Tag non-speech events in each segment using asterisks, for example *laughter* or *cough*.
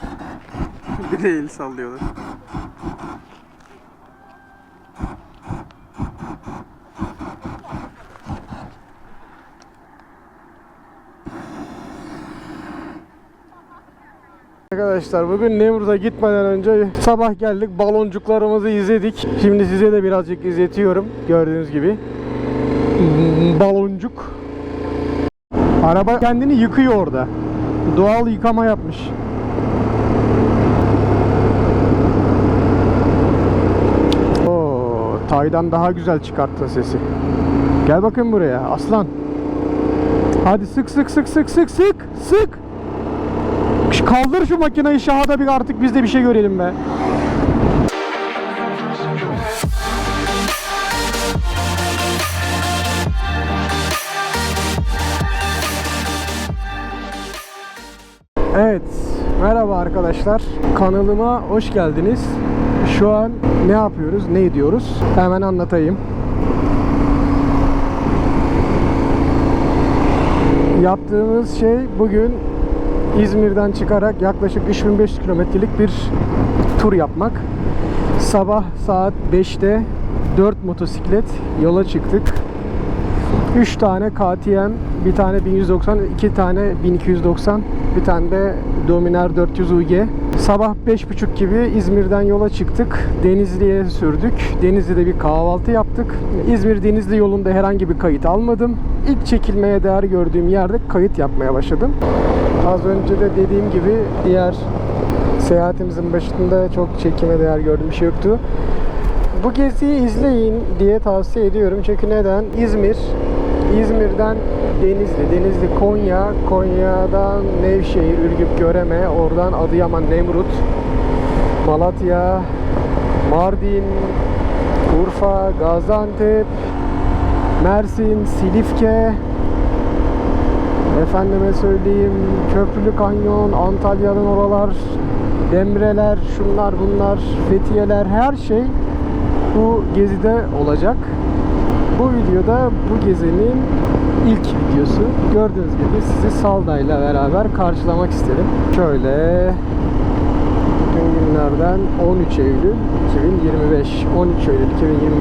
*laughs* Bir de el sallıyorlar. Arkadaşlar bugün Nemrut'a gitmeden önce sabah geldik baloncuklarımızı izledik. Şimdi size de birazcık izletiyorum gördüğünüz gibi. Baloncuk. Araba kendini yıkıyor orada. Doğal yıkama yapmış. Tay'dan daha güzel çıkarttın sesi. Gel bakayım buraya aslan. Hadi sık sık sık sık sık sık sık. Kaldır şu makineyi şahada bir artık biz de bir şey görelim be. Evet, merhaba arkadaşlar. Kanalıma hoş geldiniz. Şu an ne yapıyoruz, ne ediyoruz? Hemen anlatayım. Yaptığımız şey bugün İzmir'den çıkarak yaklaşık 3500 kilometrelik bir tur yapmak. Sabah saat 5'te 4 motosiklet yola çıktık. 3 tane KTM, bir tane 1190, 2 tane 1290, bir tane de Dominar 400 UG. Sabah 5.30 gibi İzmir'den yola çıktık. Denizli'ye sürdük. Denizli'de bir kahvaltı yaptık. İzmir Denizli yolunda herhangi bir kayıt almadım. İlk çekilmeye değer gördüğüm yerde kayıt yapmaya başladım. Az önce de dediğim gibi diğer seyahatimizin başında çok çekime değer gördüğüm bir şey yoktu. Bu geziyi izleyin diye tavsiye ediyorum. Çünkü neden? İzmir, İzmir'den Denizli, Denizli Konya, Konya'dan Nevşehir, Ürgüp, Göreme, oradan Adıyaman, Nemrut, Malatya, Mardin, Urfa, Gaziantep, Mersin, Silifke, efendime söyleyeyim Köprülü Kanyon, Antalya'nın oralar, Demreler, şunlar bunlar, Fethiyeler her şey bu gezide olacak. Bu videoda bu gezinin ilk videosu. Gördüğünüz gibi sizi Salda ile beraber karşılamak istedim. Şöyle günlerden 13 Eylül 2025. 13 Eylül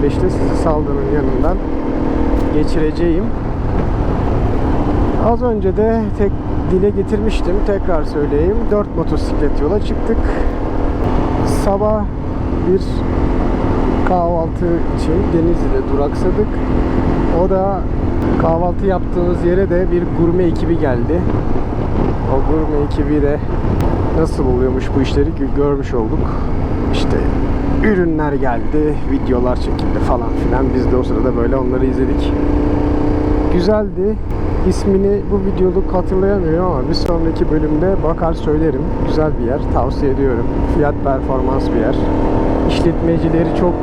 2025'te sizi Salda'nın yanından geçireceğim. Az önce de tek dile getirmiştim. Tekrar söyleyeyim. 4 motosiklet yola çıktık. Sabah bir kahvaltı için Denizli'de duraksadık. O da kahvaltı yaptığımız yere de bir gurme ekibi geldi. O gurme ekibi de nasıl oluyormuş bu işleri gö- görmüş olduk. İşte ürünler geldi, videolar çekildi falan filan. Biz de o sırada böyle onları izledik. Güzeldi. İsmini bu videoluk hatırlayamıyorum ama bir sonraki bölümde bakar söylerim. Güzel bir yer. Tavsiye ediyorum. Fiyat performans bir yer. İşletmecileri çok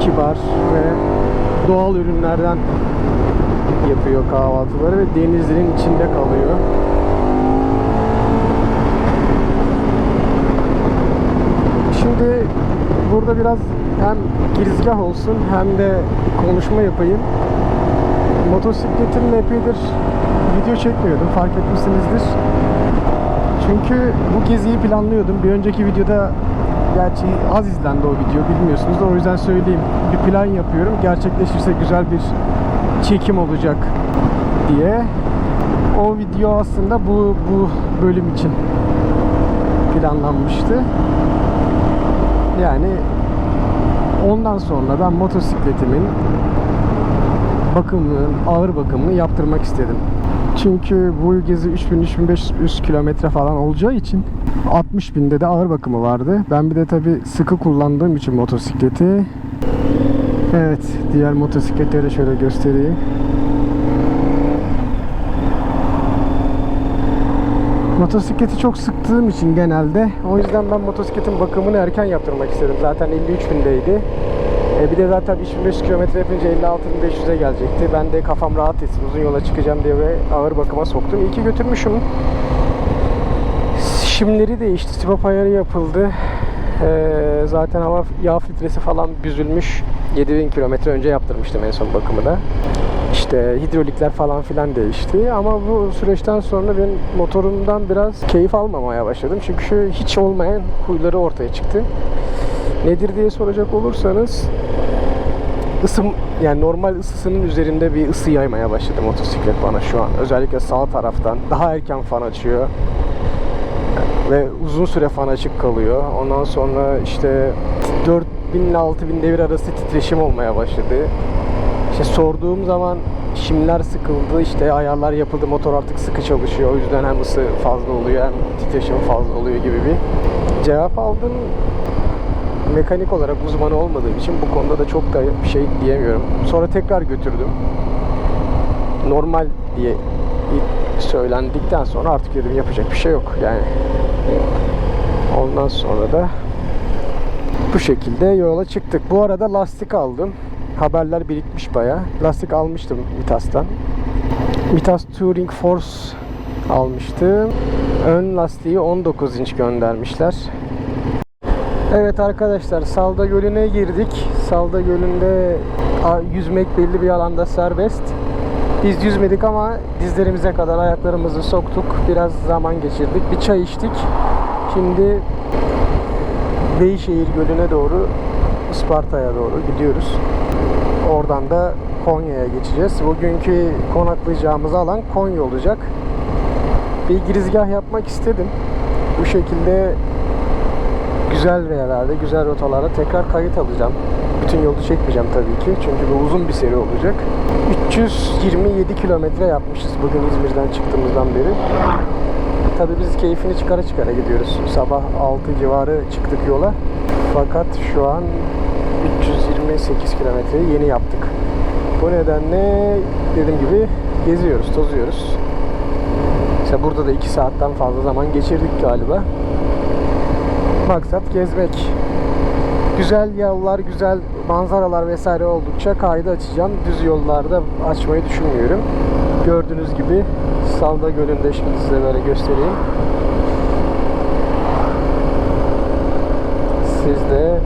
kibar ve doğal ürünlerden yapıyor kahvaltıları ve denizlerin içinde kalıyor. Şimdi burada biraz hem girizgah olsun hem de konuşma yapayım. Motosikletimle epeydir video çekmiyordum fark etmişsinizdir. Çünkü bu geziyi planlıyordum. Bir önceki videoda gerçi az izlendi o video bilmiyorsunuz da o yüzden söyleyeyim. Bir plan yapıyorum. Gerçekleşirse güzel bir çekim olacak diye. O video aslında bu bu bölüm için planlanmıştı. Yani ondan sonra ben motosikletimin bakımını, ağır bakımını yaptırmak istedim. Çünkü bu gezi 3000-3500 kilometre falan olacağı için 60 binde de ağır bakımı vardı. Ben bir de tabi sıkı kullandığım için motosikleti Evet, diğer motosikletleri şöyle göstereyim. Motosikleti çok sıktığım için genelde o yüzden ben motosikletin bakımını erken yaptırmak istedim. Zaten 53 bindeydi. E bir de zaten 3500 kilometre yapınca 56.500'e gelecekti. Ben de kafam rahat etsin uzun yola çıkacağım diye ve ağır bakıma soktum. İyi ki götürmüşüm. Şimleri değişti. Sipop ayarı yapıldı. E, zaten hava yağ filtresi falan büzülmüş. 7000 kilometre önce yaptırmıştım en son bakımı da. İşte hidrolikler falan filan değişti. Ama bu süreçten sonra ben motorumdan biraz keyif almamaya başladım. Çünkü hiç olmayan huyları ortaya çıktı. Nedir diye soracak olursanız ısım yani normal ısısının üzerinde bir ısı yaymaya başladı motosiklet bana şu an. Özellikle sağ taraftan daha erken fan açıyor ve uzun süre fan açık kalıyor. Ondan sonra işte 4000 ile 6000 devir arası titreşim olmaya başladı. İşte sorduğum zaman şimler sıkıldı, işte ayarlar yapıldı, motor artık sıkı çalışıyor. O yüzden hem ısı fazla oluyor hem titreşim fazla oluyor gibi bir cevap aldım. Mekanik olarak uzmanı olmadığım için bu konuda da çok da bir şey diyemiyorum. Sonra tekrar götürdüm. Normal diye söylendikten sonra artık dedim yapacak bir şey yok yani. Ondan sonra da bu şekilde yola çıktık. Bu arada lastik aldım. Haberler birikmiş baya. Lastik almıştım Vitas'tan. Vitas Touring Force almıştım. Ön lastiği 19 inç göndermişler. Evet arkadaşlar Salda Gölü'ne girdik. Salda Gölü'nde yüzmek belli bir alanda serbest. Biz yüzmedik ama dizlerimize kadar ayaklarımızı soktuk. Biraz zaman geçirdik. Bir çay içtik. Şimdi Beyşehir Gölü'ne doğru Isparta'ya doğru gidiyoruz. Oradan da Konya'ya geçeceğiz. Bugünkü konaklayacağımız alan Konya olacak. Bir girizgah yapmak istedim. Bu şekilde güzel yerlerde, güzel rotalarda tekrar kayıt alacağım. Bütün yolu çekmeyeceğim tabii ki. Çünkü bu uzun bir seri olacak. 327 kilometre yapmışız bugün İzmir'den çıktığımızdan beri. Tabii biz keyfini çıkara çıkara gidiyoruz. Sabah 6 civarı çıktık yola. Fakat şu an 328 kilometreyi yeni yaptık. Bu nedenle dediğim gibi geziyoruz, tozuyoruz. İşte burada da 2 saatten fazla zaman geçirdik galiba. Maksat gezmek. Güzel yollar, güzel manzaralar vesaire oldukça kaydı açacağım. Düz yollarda açmayı düşünmüyorum. Gördüğünüz gibi Salda Gölü'nde şimdi size böyle göstereyim. Siz de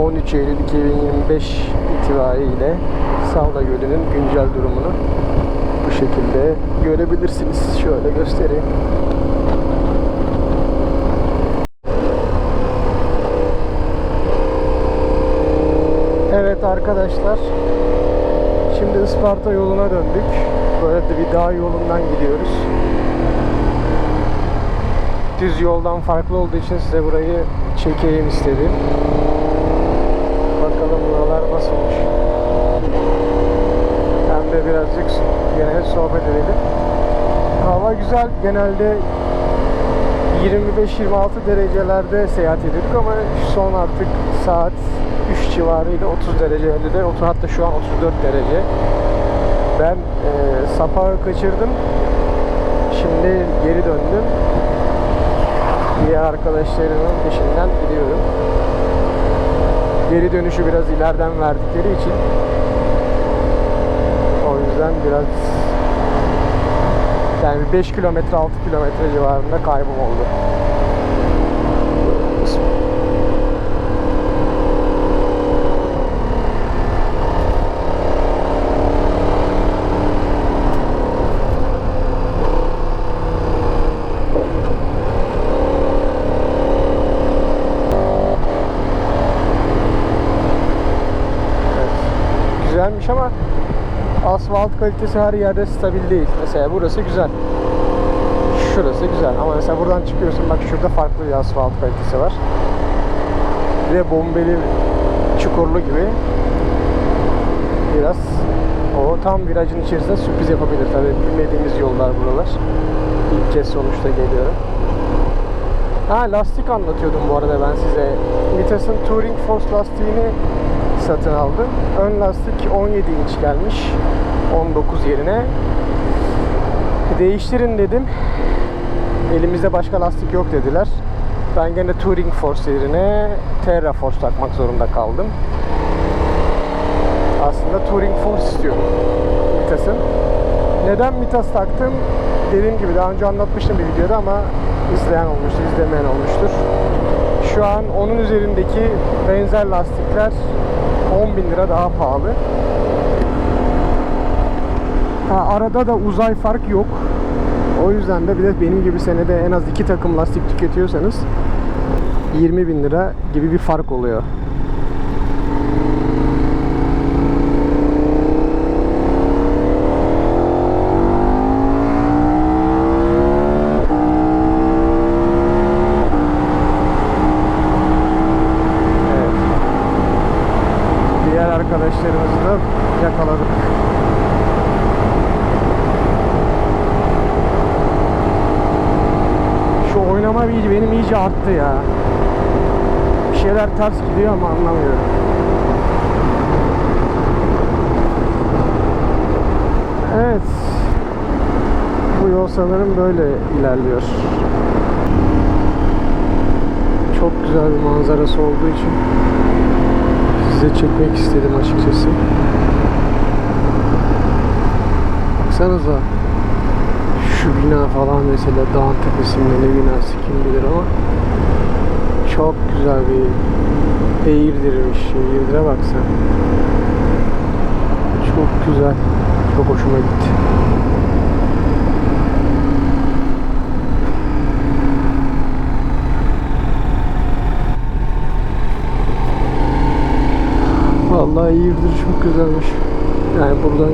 13 Eylül 2025 itibariyle Salda Gölü'nün güncel durumunu bu şekilde görebilirsiniz. Şöyle göstereyim. Evet arkadaşlar. Şimdi Isparta yoluna döndük. Böyle de bir dağ yolundan gidiyoruz. Düz yoldan farklı olduğu için size burayı çekeyim istedim. Bakalım buralar nasılmış. Hem de birazcık yine sohbet edelim. Hava güzel. Genelde 25-26 derecelerde seyahat ediyorduk ama son artık saat 3 civarıyla 30 derece de hatta şu an 34 derece. Ben e, sapağı kaçırdım. Şimdi geri döndüm. Diğer arkadaşlarımın peşinden gidiyorum. Geri dönüşü biraz ileriden verdikleri için o yüzden biraz yani 5 kilometre 6 kilometre civarında kaybım oldu. Evet. Güzelmiş ama asfalt kalitesi her yerde stabil değil. Mesela burası güzel. Şurası güzel ama mesela buradan çıkıyorsun bak şurada farklı bir asfalt kalitesi var. Bir de bombeli çukurlu gibi. Biraz o tam virajın içerisinde sürpriz yapabilir tabii bilmediğimiz yollar buralar. İlk kez sonuçta geliyorum. Ha lastik anlatıyordum bu arada ben size. Vitas'ın Touring Force lastiğini satın aldım. Ön lastik 17 inç gelmiş. 19 yerine. Değiştirin dedim. Elimizde başka lastik yok dediler. Ben gene Touring Force yerine Terra Force takmak zorunda kaldım. Aslında Touring Force istiyorum Vitas'ın. Neden Vitas taktım? Dediğim gibi daha önce anlatmıştım bir videoda ama izleyen olmuştur, izlemeyen olmuştur. Şu an onun üzerindeki benzer lastikler 10 bin lira daha pahalı. Ha, arada da uzay fark yok. O yüzden de bir de benim gibi senede en az iki takım lastik tüketiyorsanız 20 bin lira gibi bir fark oluyor. İyice arttı ya. Bir şeyler ters gidiyor ama anlamıyorum. Evet. Bu yol sanırım böyle ilerliyor. Çok güzel bir manzarası olduğu için size çekmek istedim açıkçası. Baksanıza şu bina falan mesela dağın tepesinde ne binası kim bilir ama çok güzel bir Eğirdir'miş. Eğirdir'e bak sen. Çok güzel. Çok hoşuma gitti. Vallahi Eğirdir çok güzelmiş. Yani buradan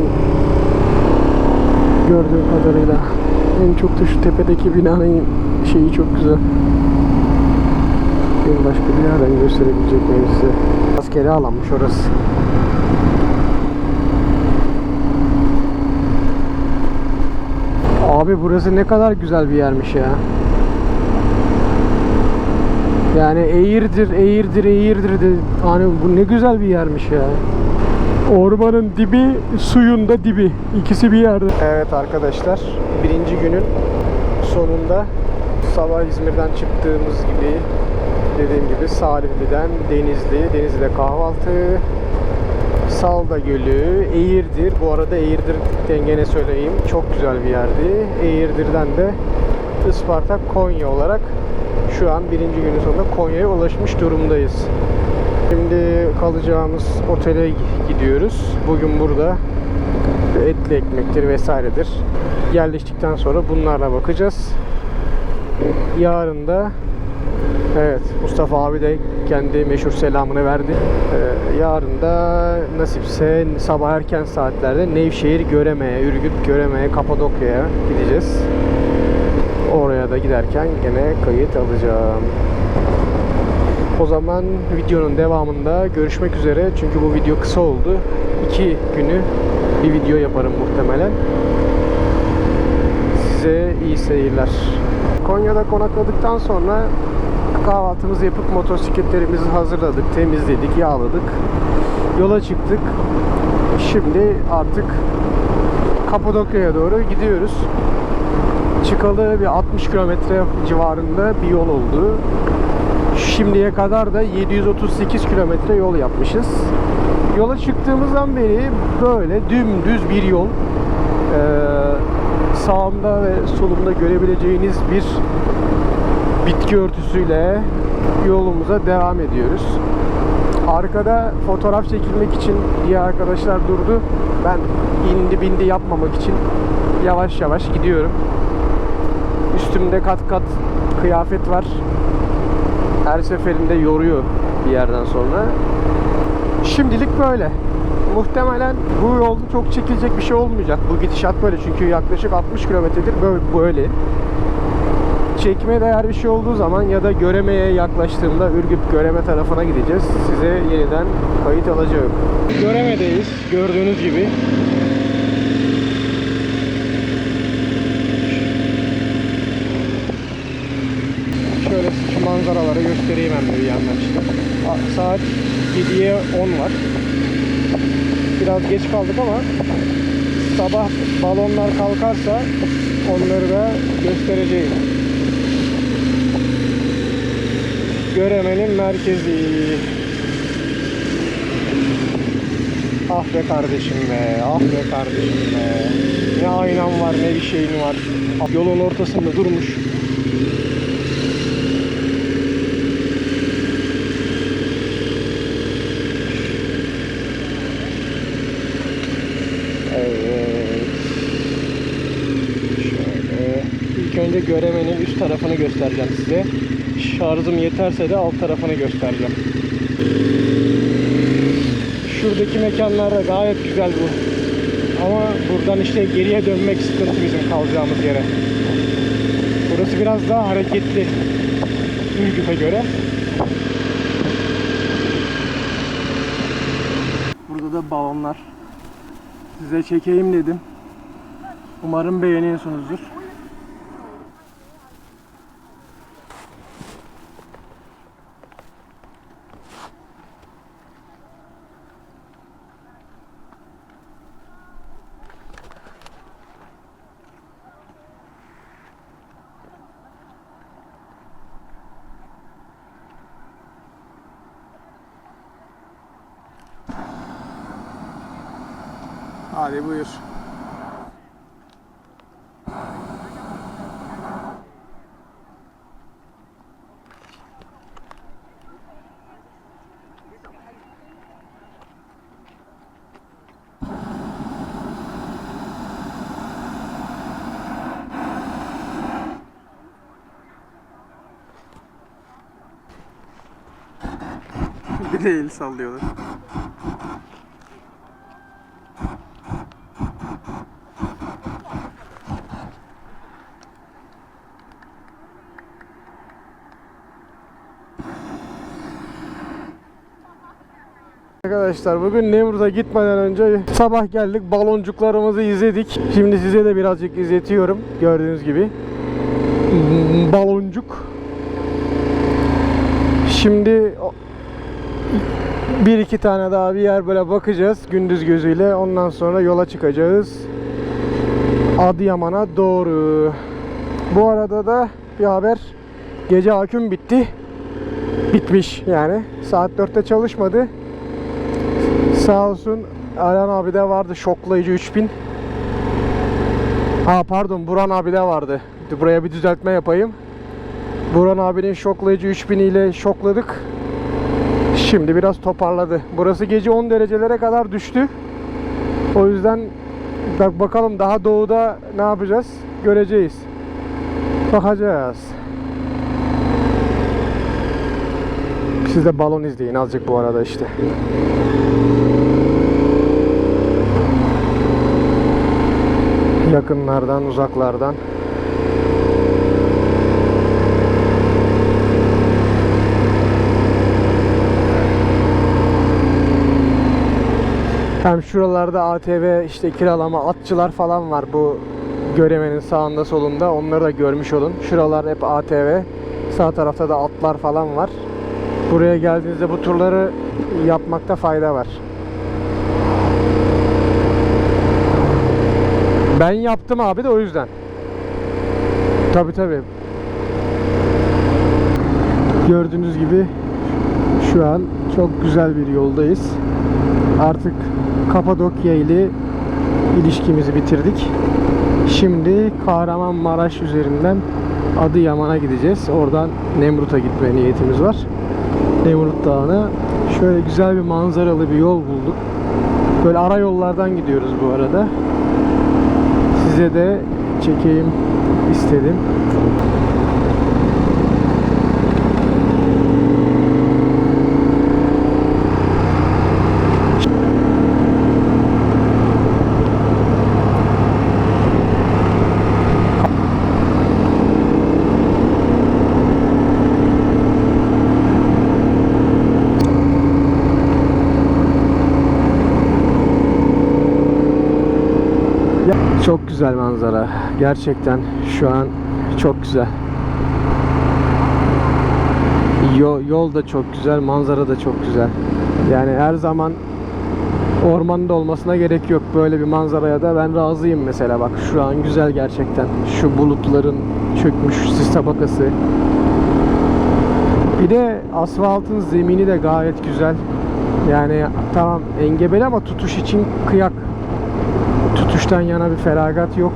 gördüğüm kadarıyla en çok da şu tepedeki binanın şeyi çok güzel. Bir başka bir yerden gösterebilecek miyim size? Askeri alanmış orası. Abi burası ne kadar güzel bir yermiş ya. Yani eğirdir, eğirdir, eğirdir de hani bu ne güzel bir yermiş ya. Ormanın dibi, suyun da dibi. İkisi bir yerde. Evet arkadaşlar, birinci günün sonunda sabah İzmir'den çıktığımız gibi dediğim gibi Salihli'den Denizli, Denizli'de kahvaltı, Salda Gölü, Eğirdir. Bu arada Eğirdir dengene söyleyeyim çok güzel bir yerdi. Eğirdir'den de Isparta, Konya olarak şu an birinci günün sonunda Konya'ya ulaşmış durumdayız. Şimdi kalacağımız otele gidiyoruz. Bugün burada etli ekmektir vesairedir. Yerleştikten sonra bunlarla bakacağız. Yarın da evet Mustafa abi de kendi meşhur selamını verdi. Ee, yarın da nasipse sabah erken saatlerde Nevşehir Göreme'ye, Ürgüp Göreme'ye, Kapadokya'ya gideceğiz. Oraya da giderken gene kayıt alacağım. O zaman videonun devamında görüşmek üzere. Çünkü bu video kısa oldu. İki günü bir video yaparım muhtemelen. Size iyi seyirler. Konya'da konakladıktan sonra kahvaltımızı yapıp motosikletlerimizi hazırladık, temizledik, yağladık. Yola çıktık. Şimdi artık Kapadokya'ya doğru gidiyoruz. Çıkalı bir 60 kilometre civarında bir yol oldu. Şimdiye kadar da 738 kilometre yol yapmışız. Yola çıktığımızdan beri böyle dümdüz bir yol. Ee, sağımda ve solumda görebileceğiniz bir bitki örtüsüyle yolumuza devam ediyoruz. Arkada fotoğraf çekilmek için diğer arkadaşlar durdu. Ben indi bindi yapmamak için yavaş yavaş gidiyorum. Üstümde kat kat kıyafet var. Her seferinde yoruyor bir yerden sonra. Şimdilik böyle. Muhtemelen bu yolda çok çekilecek bir şey olmayacak. Bu gidişat böyle çünkü yaklaşık 60 kilometredir böyle. Çekme değer bir şey olduğu zaman ya da Göreme'ye yaklaştığımda Ürgüp Göreme tarafına gideceğiz. Size yeniden kayıt alacağım. Göreme'deyiz gördüğünüz gibi. Şöyle şu manzaraları göstereyim hem de bir yandan işte. A- Saat 7'ye 10 var. Biraz geç kaldık ama sabah balonlar kalkarsa onları da göstereceğim. Göremenin merkezi. Ah be kardeşim be, ah be kardeşim be. Ne aynan var ne bir şeyin var. Yolun ortasında durmuş. Evet. Şimdi göremenin üst tarafını göstereceğim size. Şarjım yeterse de alt tarafını göstereceğim. Şuradaki mekanlar da gayet güzel bu. Ama buradan işte geriye dönmek sıkıntı bizim kalacağımız yere. Burası biraz daha hareketli. Ürgüp'e göre. Burada da balonlar. Size çekeyim dedim. Umarım beğeniyorsunuzdur. Hadi buyur. De el sallıyorlar. Arkadaşlar bugün Nemrut'a gitmeden önce sabah geldik baloncuklarımızı izledik. Şimdi size de birazcık izletiyorum gördüğünüz gibi. Baloncuk. Şimdi bir iki tane daha bir yer böyle bakacağız gündüz gözüyle. Ondan sonra yola çıkacağız. Adıyaman'a doğru. Bu arada da bir haber. Gece aküm bitti. Bitmiş yani. Saat 4'te çalışmadı. Sağ olsun Aran abi de vardı şoklayıcı 3000. Ha pardon Buran abi de vardı. Buraya bir düzeltme yapayım. Buran abinin şoklayıcı 3000 ile şokladık. Şimdi biraz toparladı. Burası gece 10 derecelere kadar düştü. O yüzden bak bakalım daha doğuda ne yapacağız? Göreceğiz. Bakacağız. Siz de balon izleyin azıcık bu arada işte. Yakınlardan, uzaklardan. Hem şuralarda ATV işte kiralama atçılar falan var bu göremenin sağında solunda onları da görmüş olun. Şuralar hep ATV. Sağ tarafta da atlar falan var. Buraya geldiğinizde bu turları yapmakta fayda var. Ben yaptım abi de o yüzden. Tabi tabi. Gördüğünüz gibi şu an çok güzel bir yoldayız. Artık Kapadokya ile ilişkimizi bitirdik. Şimdi Kahramanmaraş üzerinden Adıyaman'a gideceğiz. Oradan Nemrut'a gitme niyetimiz var. Nemrut Dağı'na şöyle güzel bir manzaralı bir yol bulduk. Böyle ara yollardan gidiyoruz bu arada. Size de çekeyim istedim. Ya, çok güzel manzara. Gerçekten şu an çok güzel. Yol, da çok güzel, manzara da çok güzel. Yani her zaman ormanda olmasına gerek yok. Böyle bir manzaraya da ben razıyım mesela bak. Şu an güzel gerçekten. Şu bulutların çökmüş sis tabakası. Bir de asfaltın zemini de gayet güzel. Yani tamam engebeli ama tutuş için kıyak tutuştan yana bir feragat yok.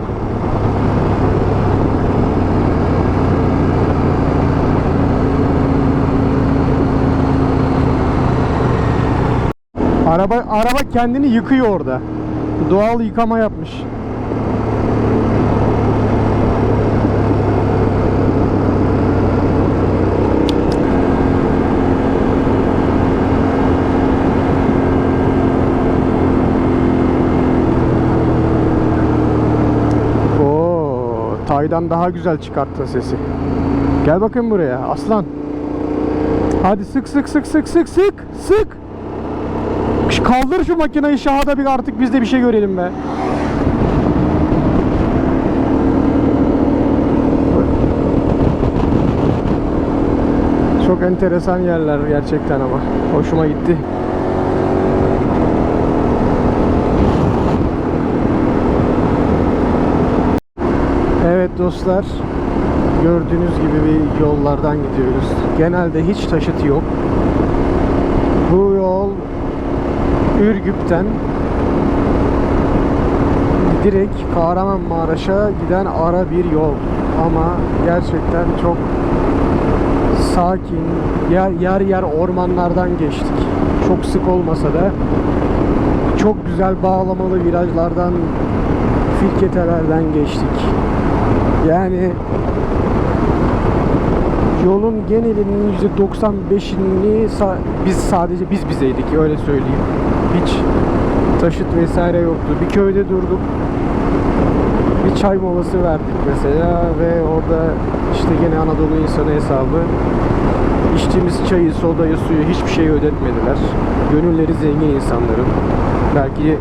Araba araba kendini yıkıyor orada. Doğal yıkama yapmış. Çaydan daha güzel çıkarttın sesi. Gel bakayım buraya aslan. Hadi sık sık sık sık sık sık sık. Kaldır şu makineyi şahada bir artık biz de bir şey görelim be. Çok enteresan yerler gerçekten ama. Hoşuma gitti. Evet dostlar. Gördüğünüz gibi bir yollardan gidiyoruz. Genelde hiç taşıt yok. Bu yol Ürgüp'ten direkt Kahramanmaraş'a giden ara bir yol. Ama gerçekten çok sakin, yer yer, yer ormanlardan geçtik. Çok sık olmasa da çok güzel bağlamalı virajlardan, firketelerden geçtik. Yani yolun genelinin %95'ini sa- biz sadece biz bizeydik öyle söyleyeyim. Hiç taşıt vesaire yoktu. Bir köyde durduk. Bir çay molası verdik mesela ve orada işte gene Anadolu insanı hesabı içtiğimiz çayı, sodayı, suyu hiçbir şey ödetmediler. Gönülleri zengin insanların. Belki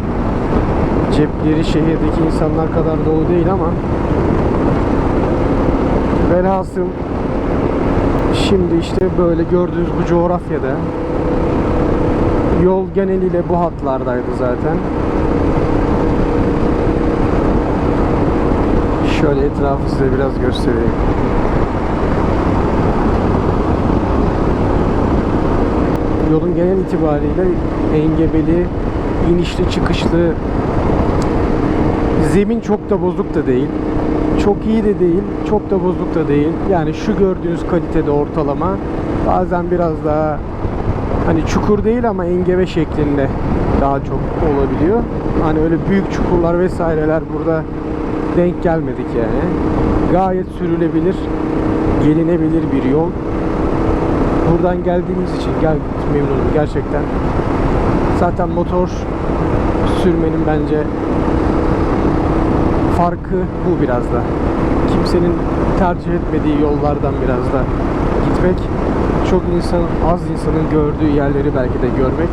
cepleri şehirdeki insanlar kadar dolu değil ama velhasıl şimdi işte böyle gördüğünüz bu coğrafyada yol geneliyle bu hatlardaydı zaten. Şöyle etrafı size biraz göstereyim. Yolun genel itibariyle engebeli, inişli çıkışlı zemin çok da bozuk da değil. Çok iyi de değil, çok da bozuk da değil. Yani şu gördüğünüz kalitede ortalama. Bazen biraz daha hani çukur değil ama engebe şeklinde daha çok olabiliyor. Hani öyle büyük çukurlar vesaireler burada denk gelmedik yani. Gayet sürülebilir, gelinebilir bir yol. Buradan geldiğimiz için gel memnunum gerçekten. Zaten motor sürmenin bence farkı bu biraz da. Kimsenin tercih etmediği yollardan biraz da gitmek. Çok insan, az insanın gördüğü yerleri belki de görmek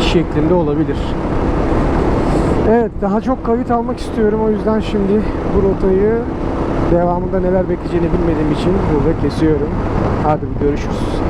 şeklinde olabilir. Evet, daha çok kayıt almak istiyorum. O yüzden şimdi bu rotayı devamında neler bekleyeceğini bilmediğim için burada kesiyorum. Hadi görüşürüz.